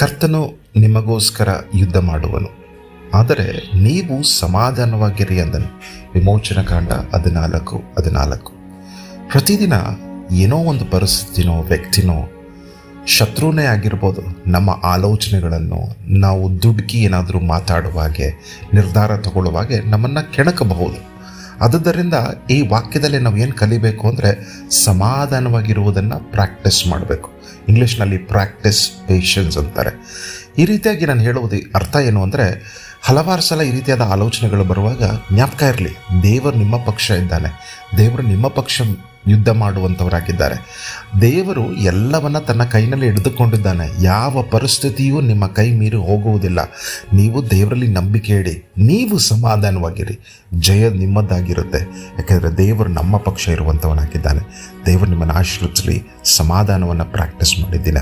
ಕರ್ತನು ನಿಮಗೋಸ್ಕರ ಯುದ್ಧ ಮಾಡುವನು. ಆದರೆ ನೀವು ಸಮಾಧಾನವಾಗಿರಿ ಅಂದನು. ವಿಮೋಚನ ಕಾಂಡ ಹದಿನಾಲ್ಕು ಹದಿನಾಲ್ಕು. ಪ್ರತಿದಿನ ಏನೋ ಒಂದು ಪರಿಸ್ಥಿತಿನೋ, ವ್ಯಕ್ತಿನೋ, ಶತ್ರುನೇ ಆಗಿರ್ಬೋದು, ನಮ್ಮ ಆಲೋಚನೆಗಳನ್ನು ನಾವು ದುಡುಕಿ ಏನಾದರೂ ಮಾತಾಡುವಾಗೆ ನಿರ್ಧಾರ ತಗೊಳ್ಳುವಾಗೆ ನಮ್ಮನ್ನು ಕೆಣಕಬಹುದು. ಆದುದರಿಂದ ಈ ವಾಕ್ಯದಲ್ಲಿ ನಾವು ಏನು ಕಲಿಬೇಕು ಅಂದರೆ ಸಮಾಧಾನವಾಗಿರುವುದನ್ನು ಪ್ರಾಕ್ಟೀಸ್ ಮಾಡಬೇಕು. ಇಂಗ್ಲೀಷ್ನಲ್ಲಿ ಪ್ರಾಕ್ಟೀಸ್ ಪೇಷನ್ಸ್ ಅಂತಾರೆ. ಈ ರೀತಿಯಾಗಿ ನಾನು ಹೇಳುವುದು ಅರ್ಥ ಏನು ಅಂದರೆ ಹಲವಾರು ಸಲ ಈ ರೀತಿಯಾದ ಆಲೋಚನೆಗಳು ಬರುವಾಗ ಜ್ಞಾಪಕ ಇರಲಿ, ದೇವರು ನಿಮ್ಮ ಪಕ್ಷ ಇದ್ದಾನೆ. ದೇವರು ನಿಮ್ಮ ಪಕ್ಷ ಯುದ್ಧ ಮಾಡುವಂಥವರಾಗಿದ್ದಾರೆ ದೇವರು ಎಲ್ಲವನ್ನ ತನ್ನ ಕೈನಲ್ಲಿ ಹಿಡಿದುಕೊಂಡಿದ್ದಾನೆ. ಯಾವ ಪರಿಸ್ಥಿತಿಯೂ ನಿಮ್ಮ ಕೈ ಮೀರಿ ಹೋಗುವುದಿಲ್ಲ. ನೀವು ದೇವರಲ್ಲಿ ನಂಬಿಕೆ ಇಡಿ, ನೀವು ಸಮಾಧಾನವಾಗಿರಿ. ಜಯ ನಿಮ್ಮದಾಗಿರುತ್ತೆ. ಯಾಕೆಂದರೆ ದೇವರು ನಮ್ಮ ಪಕ್ಷ ಇರುವಂಥವನಾಗಿದ್ದಾನೆ ದೇವರು ನಿಮ್ಮನ್ನು ಆಶೀರ್ವಿಸಲಿ ಸಮಾಧಾನವನ್ನು ಪ್ರಾಕ್ಟೀಸ್ ಮಾಡಿದ್ದಿನ